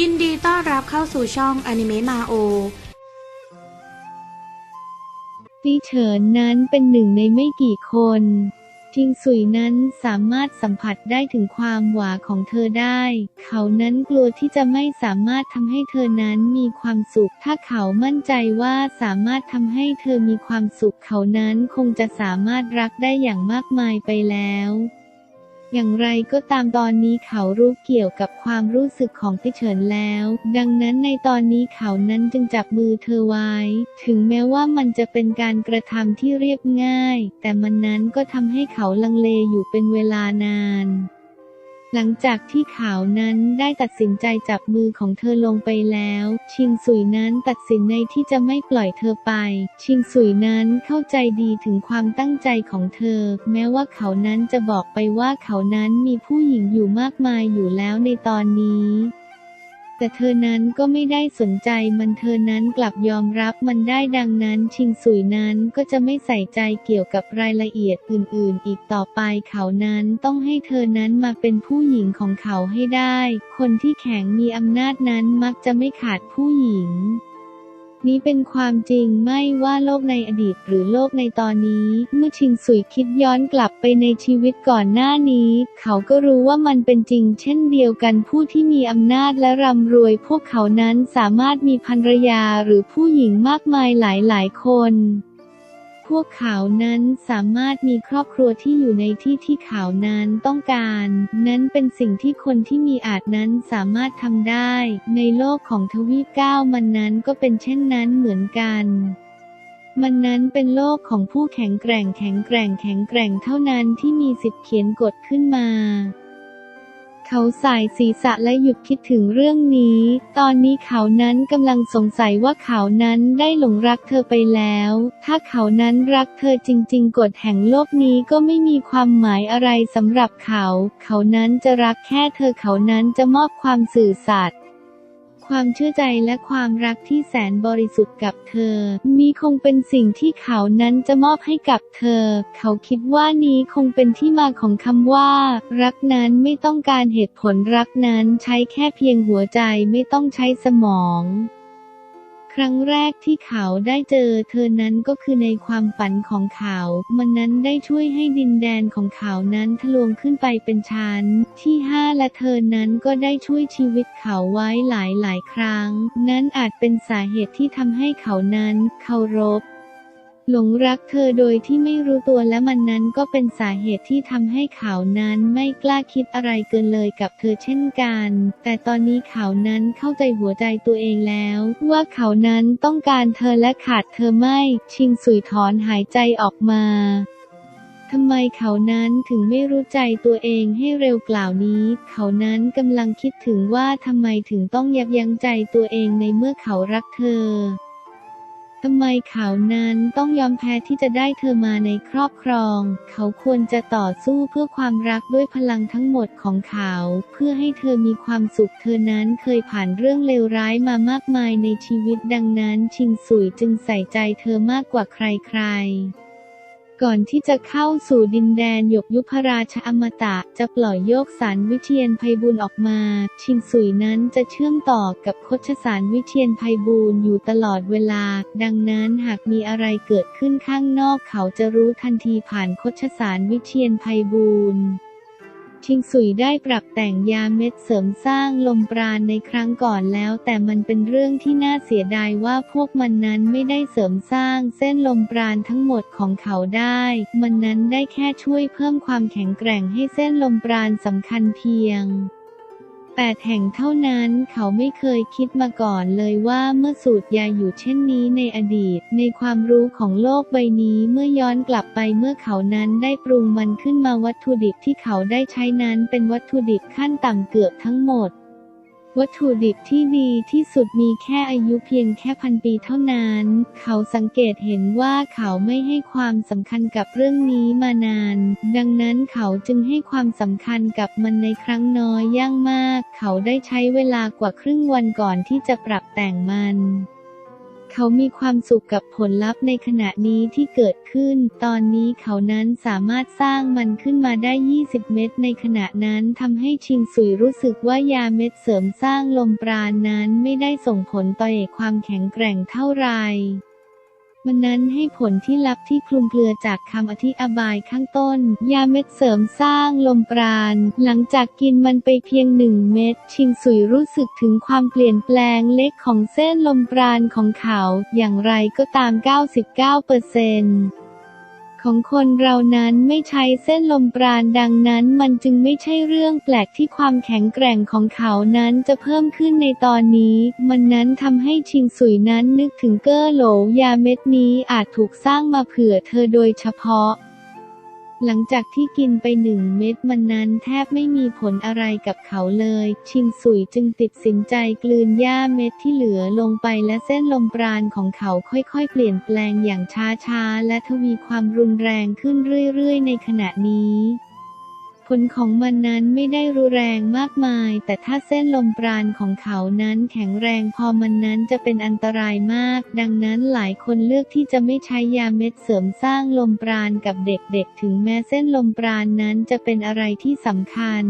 ยินดีต้อนรับเข้าสู่ช่องอนิเมะมาโอลี่เฉินนั้นเป็นหนึ่งในไม่กี่คนจิงสุยนั้นสามารถสัมผัสได้ถึงความหวาของเธอได้ เขานั้นกลัวที่จะไม่สามารถทำให้เธอนั้นมีความสุข ถ้าเขามั่นใจว่าสามารถทำให้เธอมีความสุข เขานั้นคงจะสามารถรักได้อย่างมากมายไปแล้ว อย่างไรก็ตามตอนนี้เขารู้เกี่ยวกับความรู้สึกของติเฉินแล้ว ดังนั้นในตอนนี้เขานั้นจึงจับมือเธอไว้ ถึงแม้ว่ามันจะเป็นการกระทำที่เรียบง่าย แต่มันนั้นก็ทำให้เขาลังเลอยู่เป็นเวลานาน หลังจากที่เขานั้นได้ตัดสินใจจับมือของเธอลงไปแล้ว ชิงสุยนั้นตัดสินในที่จะไม่ปล่อยเธอไป ชิงสุยนั้นเข้าใจดีถึงความตั้งใจของเธอ แม้ว่าเขานั้นจะบอกไปว่าเขานั้นมีผู้หญิงอยู่มากมายอยู่แล้วในตอนนี้ แต่เธอนั้นก็ไม่ได้สนใจมันเธอนั้นกลับยอมรับมันได้ดังนั้นชิงสุยนั้นก็จะไม่ใส่ใจเกี่ยวกับรายละเอียดอื่นๆ อีกต่อไปเขานั้นต้องให้เธอนั้นมาเป็นผู้หญิงของเขาให้ได้ คนที่แข็งมีอำนาจนั้นมักจะไม่ขาดผู้หญิง นี้เป็นความจริงไม่ว่าโลกในอดีตหรือโลกในตอนนี้ เมื่อชิงสุยคิดย้อนกลับไปในชีวิตก่อนหน้านี้ เขาก็รู้ว่ามันเป็นจริง เช่นเดียวกันผู้ที่มีอำนาจและร่ำรวย พวกเขานั้นสามารถมีภรรยาหรือผู้หญิงมากมายหลายๆคน พวกเขานั้นสามารถมีครอบครัวที่อยู่ในที่ที่เขานั้นต้องการ นั้นเป็นสิ่งที่คนที่มีอาจนั้นสามารถทำได้ ในโลกของทวีปเก้ามันนั้นก็เป็นเช่นนั้นเหมือนกันมันนั้นเป็นโลกของผู้แข็งแกร่งแข็งแกร่งแข็งแกร่งเท่านั้นที่มีสิทธิ์เขียนกฎขึ้นมา เขาสายศีรษะและหยุดคิดถึงเรื่องนี้ ตอนนี้เขานั้นกำลังสงสัยว่าเขานั้นได้หลงรักเธอไปแล้ว ถ้าเขานั้นรักเธอจริง ๆ กฎแห่งโลกนี้ก็ไม่มีความหมายอะไรสำหรับเขา เขานั้นจะรักแค่เธอเขานั้นจะมอบความสื่อสัตย์ ความเชื่อใจและความรักที่แสนบริสุทธิ์กับเธอ นี้คงเป็นสิ่งที่เขานั้นจะมอบให้กับเธอ เขาคิดว่านี้คงเป็นที่มาของคำว่า รักนั้นไม่ต้องการเหตุผลรักนั้นใช้แค่เพียงหัวใจไม่ต้องใช้สมอง ครั้งแรกที่เขาได้เจอเธอนั้นก็คือในความฝันของเขา มันนั้นได้ช่วยให้ดินแดนของเขานั้นทะลวงขึ้นไปเป็นชั้น ที่ห้าและเธอนั้นก็ได้ช่วยชีวิตเขาไว้หลายหลายครั้ง นั้นอาจเป็นสาเหตุที่ทำให้เขานั้นเคารพ หลงรักเธอโดยที่ไม่รู้ตัวและมันนั้นก็เป็นสาเหตุที่ทำให้เขานั้นไม่กล้าคิดอะไรเกินเลยกับเธอเช่นกัน แต่ตอนนี้เขานั้นเข้าใจหัวใจตัวเองแล้ว ว่าเขานั้นต้องการเธอและขาดเธอไม่ ชิงสุยถอนหายใจออกมาทำไมเขานั้นถึงไม่รู้ใจตัวเองให้เร็วกล่าวนี้ เขานั้นกำลังคิดถึงว่าทำไมถึงต้องยับยั้งใจตัวเองในเมื่อเขารักเธอ ทำไมเขานั้นต้องยอมแพ้ที่จะได้เธอมาในครอบครอง เขาควรจะต่อสู้เพื่อความรักด้วยพลังทั้งหมดของเขา เพื่อให้เธอมีความสุขเธอนั้นเคยผ่านเรื่องเลวร้ายมามากมายในชีวิตดังนั้น ชิงสุยจึงใส่ใจเธอมากกว่าใครๆ ก่อนที่จะเข้าสู่ดินแดนหยกยุพราชอมตะ จะปล่อยโยกสารวิเทียนไพบูลออกมา ชิงสุยนั้นจะเชื่อมต่อกับโคชสารวิเทียนไพบูลอยู่ตลอดเวลา ดังนั้นหากมีอะไรเกิดขึ้นข้างนอกเขาจะรู้ทันทีผ่านโคชสารวิเทียนไพบูล ชิงสุยได้ปรับแต่งยาเม็ดเสริมสร้างลมปราณในครั้งก่อนแล้ว แต่มันเป็นเรื่องที่น่าเสียดายว่าพวกมันนั้นไม่ได้เสริมสร้างเส้นลมปราณทั้งหมดของเขาได้ มันนั้นได้แค่ช่วยเพิ่มความแข็งแกร่งให้เส้นลมปราณสำคัญเพียง แปดแห่งเท่านั้นเขาไม่เคยคิดมาก่อนเลยว่าเมื่อสูตรยาอยู่เช่นนี้ในอดีต ในความรู้ของโลกใบนี้เมื่อย้อนกลับไปเมื่อเขานั้นได้ปรุงมันขึ้นมาวัตถุดิบที่เขาได้ใช้นั้นเป็นวัตถุดิบขั้นต่ำเกือบทั้งหมด วัตถุดิบที่ดีที่สุดมีแค่อายุเพียงแค่พันปีเท่านั้น เขาสังเกตเห็นว่าเขาไม่ให้ความสำคัญกับเรื่องนี้มานาน ดังนั้นเขาจึงให้ความสำคัญกับมันในครั้งน้อยย่างมาก เขาได้ใช้เวลากว่าครึ่งวันก่อนที่จะปรับแต่งมัน เขามีความสุขกับผลลัพธ์ในขณะนี้ที่เกิดขึ้น ตอนนี้เขานั้นสามารถสร้างมันขึ้นมาได้ 20 เม็ดในขณะนั้นทำให้ชิงสุยรู้สึกว่ายาเม็ดเสริมสร้างลมปราณนั้นไม่ได้ส่งผลต่อเอกความแข็งแกร่งเท่าไหร่ มันนั้นให้ผลที่ลับที่คลุมเครือจากคำอธิบายข้างต้น ยาเม็ดเสริมสร้างลมปราณ หลังจากกินมันไปเพียงหนึ่งเม็ด ชิงสุยรู้สึกถึงความเปลี่ยนแปลงเล็กของเส้นลมปราณของเขา อย่างไรก็ตาม 99%เปอร์เซ็นต์ ของคนเรานั้นไม่ใช้เส้นลมปราณดังนั้นมันจึงไม่ใช่เรื่องแปลกที่ความแข็งแกร่งของเขานั้นจะเพิ่มขึ้นในตอนนี้ มันนั้นทำให้ชิงสุยนั้นนึกถึงเก้อโหลยาเม็ดนี้อาจถูกสร้างมาเผื่อเธอโดยเฉพาะ หลังจากที่กินไปหนึ่งเม็ดมันนั้นแทบไม่มีผลอะไรกับเขาเลย ชิงสุยจึงติดสินใจกลืนหญ้าเม็ดที่เหลือลงไปและเส้นลมปราณของเขาค่อยๆ เปลี่ยนแปลงอย่างช้าๆ และทวีความรุนแรงขึ้นเรื่อยๆ ในขณะนี้ ผลของมันนั้นไม่ได้รุนแรงมากมาย แต่ถ้าเส้นลมปราณของเขานั้นแข็งแรงพอมันนั้นจะเป็นอันตรายมาก ดังนั้นหลายคนเลือกที่จะไม่ใช้ยาเม็ดเสริมสร้างลมปราณกับเด็กๆ ถึงแม้เส้นลมปราณนั้นจะเป็นอะไรที่สำคัญ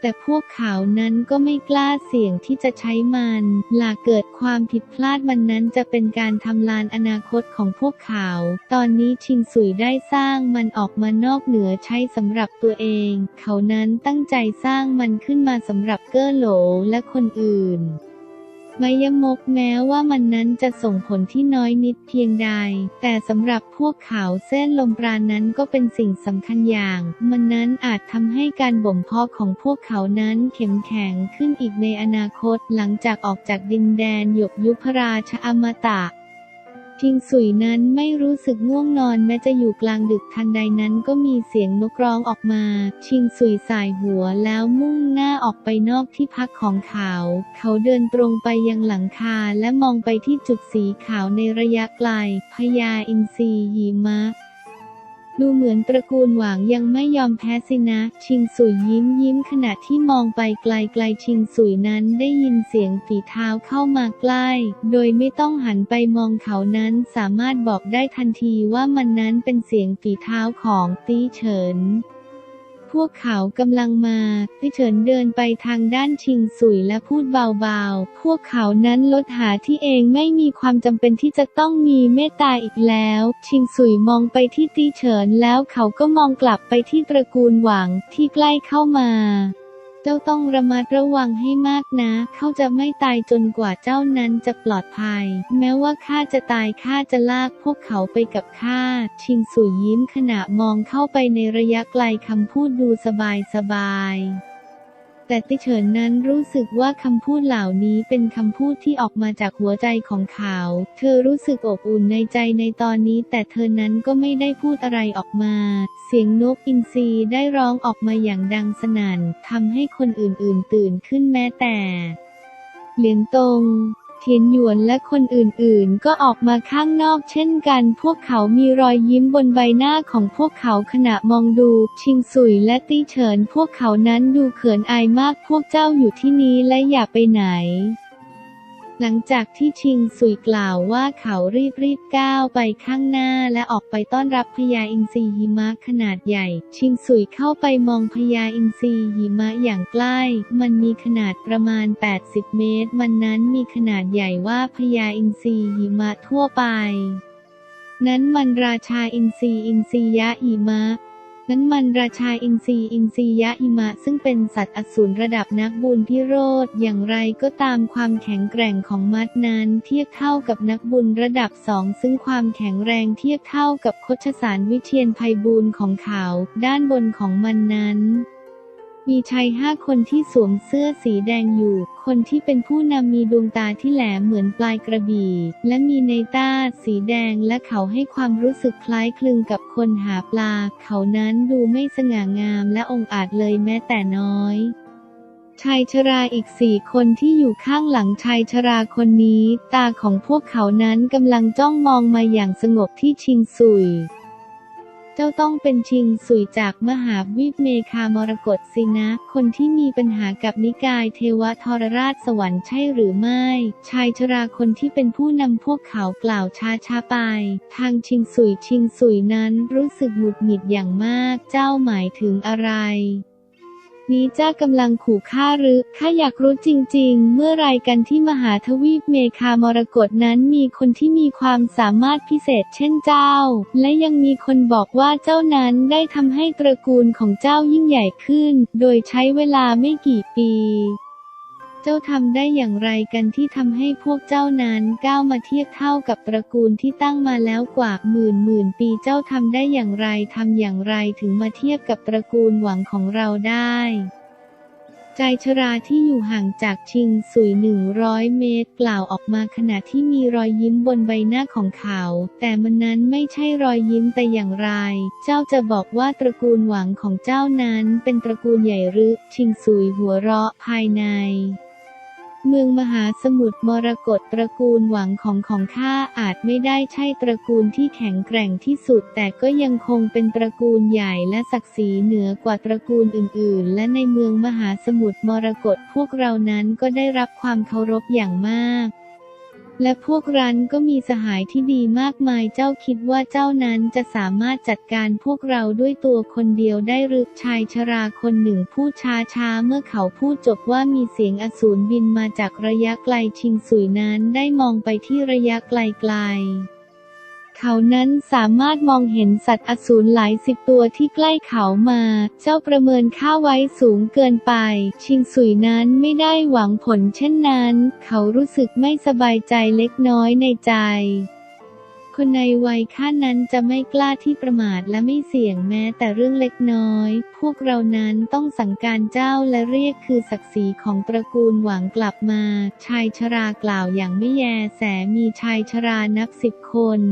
แต่พวกเขานั้นก็ไม่กล้าเสี่ยงที่จะใช้มันหลากเกิดความผิดพลาดมันนั้นจะเป็นการทำลานอนาคตของพวกเขา ตอนนี้ชิงสุยได้สร้างมันออกมานอกเหนือใช้สำหรับตัวเอง เขานั้นตั้งใจสร้างมันขึ้นมาสำหรับเก้อโหลและคนอื่น มยมกแม้ว่ามันนั้นจะส่งผลที่น้อยนิดเพียงใด แต่สำหรับพวกเขาเส้นลมปราณนั้นก็เป็นสิ่งสำคัญอย่าง มันนั้นอาจทำให้การบ่มเพาะของพวกเขานั้นเข้มแข็งขึ้นอีกในอนาคตหลังจากออกจากดินแดนหยกยุพราชอมตะ ทิงสุยนั้นไม่รู้สึกง่วงนอนแม้จะอยู่กลางดึกทันใดนั้นก็มีเสียงนกร้องออกมา ชิงสุยสายหัวแล้วมุ่งหน้าออกไปนอกที่พักของเขา เขาเดินตรงไปยังหลังคาและมองไปที่จุดสีขาวในระยะไกลพญาอินทรีหิมะ ดูเหมือนตระกูลหวางยังไม่ยอมแพ้สินะ ชิงสุยยิ้มยิ้มขณะที่มองไปไกลๆชิงสุยนั้นได้ยินเสียงฝีเท้าเข้ามาใกล้ โดยไม่ต้องหันไปมองเขานั้นสามารถบอกได้ทันทีว่ามันนั้นเป็นเสียงฝีเท้าของตี้เฉิน พวกเขากำลังมาตีเฉินเดินไปทางด้านชิงสุยและพูดเบาๆ พวกเขานั้นลดหาที่เองไม่มีความจำเป็นที่จะต้องมีเมตตาอีกแล้ว ชิงสุยมองไปที่ตีเฉินแล้วเขาก็มองกลับไปที่ตระกูลหวังที่ใกล้เข้ามา จ้าต้องระมัดระวังให้มากนะ เขาจะไม่ตายจนกว่าเจ้านั้นจะปลอดภัย แม้ว่าข้าจะตายข้าจะลากพวกเขาไปกับข้า ชิงสุยยิ้มขณะมองเข้าไปในระยะไกลคำพูดดูสบายสบาย แต่ติเฉินนั้นรู้สึกว่าคำพูดเหล่านี้เป็นคำพูดที่ออกมาจากหัวใจของเขา เธอรู้สึกอบอุ่นในใจในตอนนี้ แต่เธอนั้นก็ไม่ได้พูดอะไรออกมา เสียงนกอินทรีได้ร้องออกมาอย่างดังสนั่นทำให้คนอื่นๆ ตื่นขึ้นแม้แต่ เหลียงตง เทียนหยวนและคนอื่นๆ ก็ออกมาข้างนอกเช่นกัน พวกเขามีรอยยิ้มบนใบหน้าของพวกเขาขณะมองดู ชิงสุยและตี้เฉิน พวกเขานั้นดูเขินอายมากพวกเจ้าอยู่ที่นี้และอย่าไปไหน หลังจากที่ชิงสุยกล่าวว่าเขารีบรีบก้าวไปข้างหน้าและออกไปต้อนรับพญาอินทรีหิมะขนาดใหญ่ ชิงสุยเข้าไปมองพญาอินทรีหิมะอย่างใกล้ มันมีขนาดประมาณ 80 เมตร มันนั้นมีขนาดใหญ่ว่าพญาอินทรีหิมะทั่วไป นั้นมันราชาอินทรีอินทรียะหิมะ นั้นมันราชาอินทรีอินทรียะอิมะ ซึ่งเป็นสัตว์อสูรระดับนักบุญพิโรธ อย่างไรก็ตามความแข็งแกร่งของมัดนั้น เทียบเท่ากับนักบุญระดับสองซึ่งความแข็งแรงเทียบเท่ากับโคชสารวิเชียนภัยบูรณ์ของเขา ด้านบนของมันนั้น มีชายห้าคนที่สวมเสื้อสีแดงอยู่ คนที่เป็นผู้นำมีดวงตาที่แหลมเหมือนปลายกระบี่ และมีในต้าสีแดงและเขาให้ความรู้สึกคล้ายคลึงกับคนหาปลา เขานั้นดูไม่สง่างามและองอาจเลยแม้แต่น้อยชายชราอีกสี่คนที่อยู่ข้างหลังชายชราคนนี้ ตาของพวกเขานั้นกำลังจ้องมองมาอย่างสงบที่ชิงซุย เจ้าต้องเป็นชิงสุยจากมหาวิปเมคามรกตสินะ คนที่มีปัญหากับนิกายเทวทรราชสวรรค์ใช่หรือไม่ ชายชราคนที่เป็นผู้นำพวกเขากล่าวช้าช้าไป ทางชิงสุยชิงสุยนั้นรู้สึกหงุดหงิดอย่างมาก เจ้าหมายถึงอะไร นี้เจ้ากำลังขู่ข้าหรือข้าอยากรู้จริง ๆ เมื่อไรกันที่มหาทวีปเมคามรกตนั้นมีคนที่มีความสามารถพิเศษเช่นเจ้า และยังมีคนบอกว่าเจ้านั้นได้ทำให้ตระกูลของเจ้ายิ่งใหญ่ขึ้น โดยใช้เวลาไม่กี่ปี เจ้าทำได้อย่างไรกันที่ทำให้พวกเจ้านั้นก้าวมาเทียบเท่ากับตระกูลที่ตั้งมาแล้วกว่าหมื่นหมื่นปีเจ้าทำได้อย่างไรทำอย่างไรถึงมาเทียบกับตระกูลหวังของเราได้ ใจชราที่อยู่ห่างจากชิงสุยหนึ่งร้อยเมตร กล่าวออกมาขณะที่มีรอยยิ้มบนใบหน้าของเขา แต่มันนั้นไม่ใช่รอยยิ้มแต่อย่างไร เจ้าจะบอกว่าตระกูลหวังของเจ้านั้นเป็นตระกูลใหญ่หรือ ชิงสุยหัวเราะภายใน เมืองมหาสมุทรมรกตตระกูลหวังของของข้าอาจไม่ได้ใช่ตระกูลที่แข็งแกร่งที่สุด แต่ก็ยังคงเป็นตระกูลใหญ่และศักดิ์ศรีเหนือกว่าตระกูลอื่น ๆ และในเมืองมหาสมุทรมรกตพวกเรานั้นก็ได้รับความเคารพอย่างมาก และพวกรันก็มีสหายที่ดีมากมายเจ้าคิดว่าเจ้านั้นจะสามารถจัดการพวกเราด้วยตัวคนเดียวได้หรือชายชราคนหนึ่งพูดช้าช้าๆเมื่อเขาพูดจบว่ามีเสียงอสูรบินมาจากระยะไกลชิงสุยนั้นได้มองไปที่ระยะไกลๆ เขานั้นสามารถมองเห็นสัตว์อสูรหลายสิบตัวที่ใกล้เขามา เจ้าประเมินค่าไว้สูงเกินไป ชิงสุยนั้นไม่ได้หวังผลเช่นนั้น เขารู้สึกไม่สบายใจเล็กน้อยในใจ คนในวัยข้านั้นจะไม่กล้าที่ประมาทและไม่เสี่ยงแม้แต่เรื่องเล็กน้อย พวกเรานั้นต้องสั่งการเจ้าและเรียกคือศักดิ์ศรีของตระกูลหวังกลับมา ชายชรากล่าวอย่างไม่แยแสมีชายชรานับสิบคน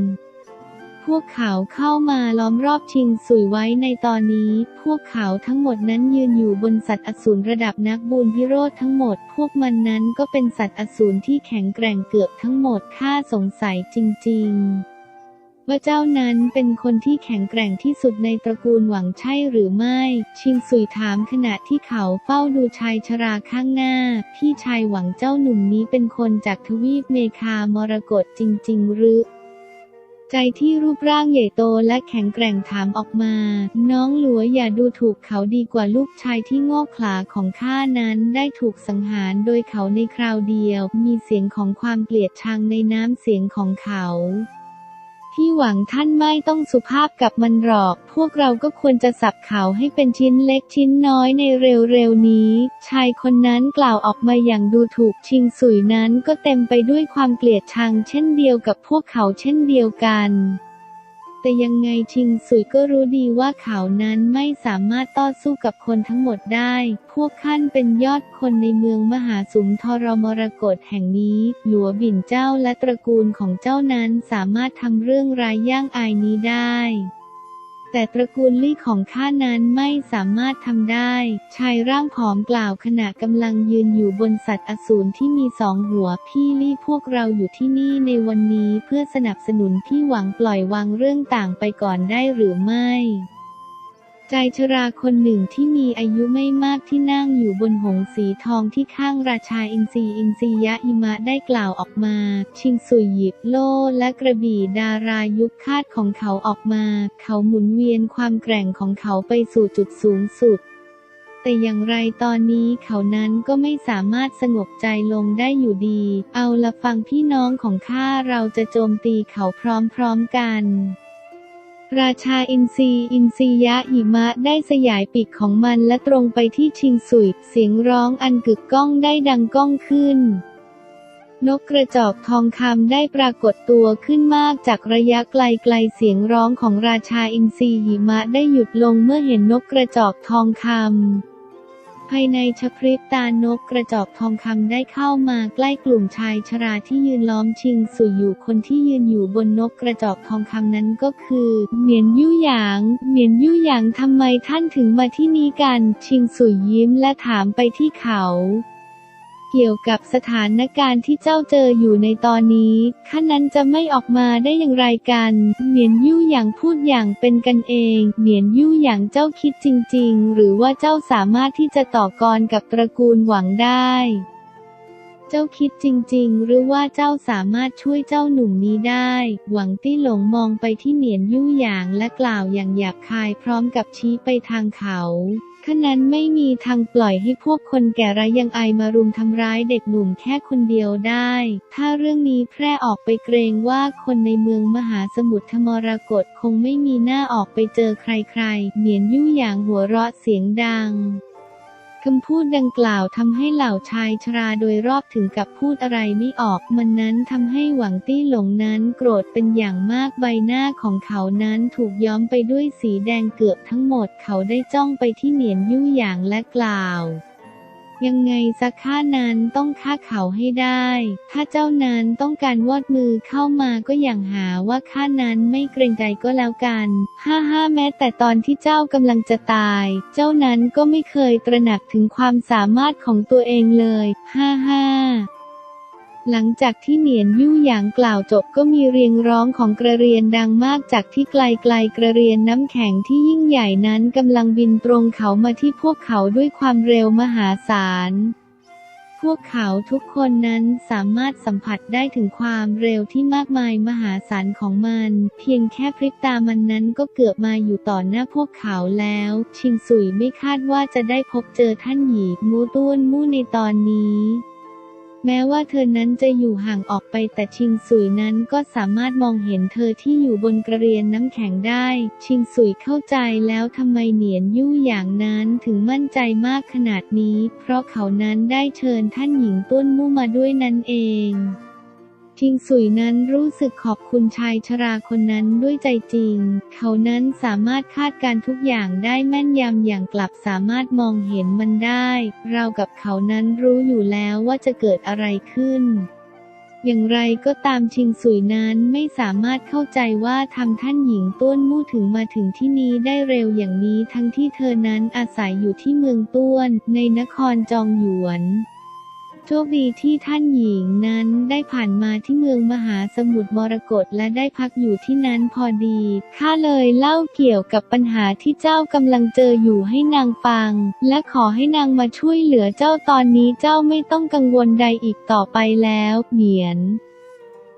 พวกเขาเข้ามาล้อมรอบชิงสุยไว้ในตอนนี้ พวกเขาทั้งหมดนั้นยืนอยู่บนสัตว์อสูรระดับนักบุญพิโรธทั้งหมด พวกมันนั้นก็เป็นสัตว์อสูรที่แข็งแกร่งเกือบทั้งหมดข้าสงสัยจริง ๆว่าเจ้านั้นเป็นคนที่แข็งแกร่งที่สุดในตระกูลหวังใช่หรือไม่ ชิงสุยถามขณะที่เขาเฝ้าดูชายชราข้างหน้า พี่ชายหวังเจ้าหนุ่มนี้เป็นคนจากทวีปเมคามรกตจริง ๆ หรือ ใจที่รูปร่างใหญ่โตและแข็งแกร่งถามออกมา น้องหลัวอย่าดูถูกเขาดีกว่าลูกชายที่งอกขลาของข้านั้นได้ถูกสังหารโดยเขาในคราวเดียว มีเสียงของความเกลียดชังในน้ำเสียงของเขา พี่หวังท่านไม่ต้องสุภาพกับมันหรอก พวกเราก็ควรจะสับเขาให้เป็นชิ้นเล็กชิ้นน้อยในเร็วๆนี้ ชายคนนั้นกล่าวออกมาอย่างดูถูกชิงสุยนั้นก็เต็มไปด้วยความเกลียดชังเช่นเดียวกับพวกเขาเช่นเดียวกัน แต่ยังไงชิงสุยก็รู้ดีว่าเขานั้นไม่สามารถต่อสู้กับคนทั้งหมดได้ พวกขั้นเป็นยอดคนในเมืองมหาสุมทรมรกตแห่งนี้ หลัวบิ่นเจ้าและตระกูลของเจ้านั้นสามารถทำเรื่องรายย่างอายนี้ได้ แต่ตระกูลลี่ของข้านั้นไม่สามารถทำได้ ชายร่างผอมกล่าวขณะกำลังยืนอยู่บนสัตว์อสูรที่มีสองหัวพี่ลี่พวกเราอยู่ที่นี่ในวันนี้เพื่อสนับสนุนพี่หวังปล่อยวางเรื่องต่างไปก่อนได้หรือไม่ ใจชราคนหนึ่งที่มีอายุไม่มากที่นั่งอยู่บนหงส์สีทองที่ข้างราชาอินทรีอินทรียะหิมะได้กล่าวออกมา ชิงสุยหยิบโล่และกระบี่ดารายุคคาดของเขาออกมา เขาหมุนเวียนความแกร่งของเขาไปสู่จุดสูงสุด แต่อย่างไรตอนนี้เขานั้นก็ไม่สามารถสงบใจลงได้อยู่ดี เอาละฟังพี่น้องของข้าเราจะโจมตีเขาพร้อมๆกัน ราชาอินทรีอินทรียะหิมะได้สยายปีกของมันและตรงไปที่ชิงสุย เสียงร้องอันกึกก้องได้ดังก้องขึ้น นกกระจอกทองคำได้ปรากฏตัวขึ้นมากจากระยะไกลไกลเสียงร้องของราชาอินทรีหิมะได้หยุดลงเมื่อเห็นนกกระจอกทองคำ ภายในชพริบตานกกระจอกทองคำได้เข้ามาใกล้กลุ่มชายชราที่ยืนล้อมชิงสุยอยู่คนที่ยืนอยู่บนนกกระจอกทองคำนั้นก็คือ เหมียนยู่หยาง เหมียนยู่หยางทำไมท่านถึงมาที่นี่กัน ชิงสุยยิ้มและถามไปที่เขา เกี่ยวกับสถานการณ์ที่เจ้าเจออยู่ในตอนนี้ข้านั้นจะไม่ออกมาได้อย่างไรกัน เหมียนยู่อย่างพูดอย่างเป็นกันเอง เหมียนยู่อย่างเจ้าคิดจริง ๆ หรือว่าเจ้าสามารถที่จะต่อกรกับตระกูลหวังได้เจ้าคิดจริง ๆ หรือว่าเจ้าสามารถช่วยเจ้าหนุ่มนี้ได้ หวังตี้หลงมองไปที่เหนียนยู่หยางและกล่าวอย่างหยาบคายพร้อมกับชี้ไปทางเขา ขะนั้นไม่มีทางปล่อยให้พวกคนแก่ระยังไอมารุมทำร้ายเด็กหนุ่มแค่คนเดียวได้ ถ้าเรื่องนี้แพร่ออกไปเกรงว่าคนในเมืองมหาสมุทรธมรกตคงไม่มีหน้าออกไปเจอใครๆ เหมียนยู่หยางหัวเราะเสียงดัง คำพูดดังกล่าวทำให้เหล่าชายชราโดยรอบถึงกับพูดอะไรไม่ออกมันนั้นทำให้หวังตี้หลงนั้นโกรธเป็นอย่างมากใบหน้าของเขานั้นถูกย้อมไปด้วยสีแดงเกือบทั้งหมดเขาได้จ้องไปที่เหนียนยู่หยางและกล่าว ยังไงสักข้านั้นต้องฆ่าเขาให้ได้ ถ้าเจ้านั้นต้องการวอดมือเข้ามาก็อย่างหาว่าข้านั้นไม่เกรงใจก็แล้วกัน ห้าห้าแม้แต่ตอนที่เจ้ากำลังจะตาย เจ้านั้นก็ไม่เคยตระหนักถึงความสามารถของตัวเองเลย ห้าห้า หลังจากที่เหนียนยู่หยางกล่าวจบก็มีเรียงร้องของกระเรียนดังมากจากที่ไกลๆกระเรียนน้ำแข็งที่ยิ่งใหญ่นั้นกำลังบินตรงเขามาที่พวกเขาด้วยความเร็วมหาศาล พวกเขาทุกคนนั้นสามารถสัมผัสได้ถึงความเร็วที่มากมายมหาศาลของมัน เพียงแค่พริบตามันนั้นก็เกือบมาอยู่ต่อหน้าพวกเขาแล้ว ชิงสุยไม่คาดว่าจะได้พบเจอท่านหยีมูต้วนมู่ในตอนนี้ แม้ว่าเธอนั้นจะอยู่ห่างออกไปแต่ชิงสุยนั้นก็สามารถมองเห็นเธอที่อยู่บนกระเรียนน้ำแข็งได้ ชิงสุยเข้าใจแล้วทำไมเหนียนยู่อย่างนั้นถึงมั่นใจมากขนาดนี้ เพราะเขานั้นได้เชิญท่านหญิงต้นมู่มาด้วยนั่นเอง ชิงสุยนั้นรู้สึกขอบคุณชายชราคนนั้นด้วยใจจริง เขานั้นสามารถคาดการทุกอย่างได้แม่นยำอย่างกลับสามารถมองเห็นมันได้ เรากับเขานั้นรู้อยู่แล้วว่าจะเกิดอะไรขึ้นอย่างไรก็ตามชิงสุยนั้นไม่สามารถเข้าใจว่าทำท่านหญิงต้วนมู่ถึงมาถึงที่นี้ได้เร็วอย่างนี้ทั้งที่เธอนั้นอาศัยอยู่ที่เมืองต้วน ในนครจองหยวน โชคดีที่ท่านหญิงนั้นได้ผ่านมาที่เมืองมหาสมุทรมรกตและได้พักอยู่ที่นั้นพอดี ข้าเลยเล่าเกี่ยวกับปัญหาที่เจ้ากำลังเจออยู่ให้นางฟัง และขอให้นางมาช่วยเหลือเจ้าตอนนี้เจ้าไม่ต้องกังวลใดอีกต่อไปแล้ว เหมียน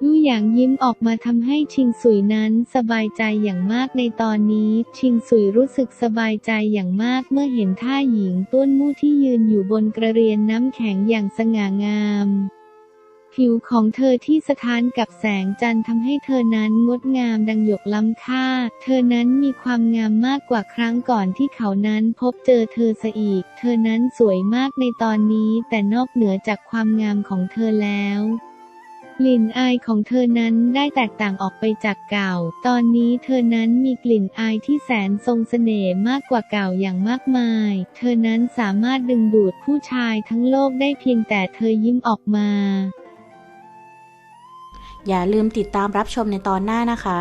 ลู่หยางยิ้มออกมาทำให้ชิงสุยนั้นสบายใจอย่างมากในตอนนี้ ชิงสุยรู้สึกสบายใจอย่างมากเมื่อเห็นท่าหญิงต้นมู่ที่ยืนอยู่บนกระเรียนน้ำแข็งอย่างสง่างาม ผิวของเธอที่สะท้านกับแสงจันทร์ทำให้เธอนั้นงดงามดังหยกล้ำค่า เธอนั้นมีความงามมากกว่าครั้งก่อนที่เขานั้นพบเจอเธอซะอีก เธอนั้นสวยมากในตอนนี้แต่นอกเหนือจากความงามของเธอแล้ว กลิ่นอายของเธอนั้นได้แตกต่างออกไปจากเก่า ตอนนี้เธอนั้นมีกลิ่นอายที่แสนทรงเสน่ห์มากกว่าเก่าอย่างมากมาย เธอนั้นสามารถดึงดูดผู้ชายทั้งโลกได้เพียงแต่เธอยิ้มออกมา อย่าลืมติดตามรับชมในตอนหน้านะคะ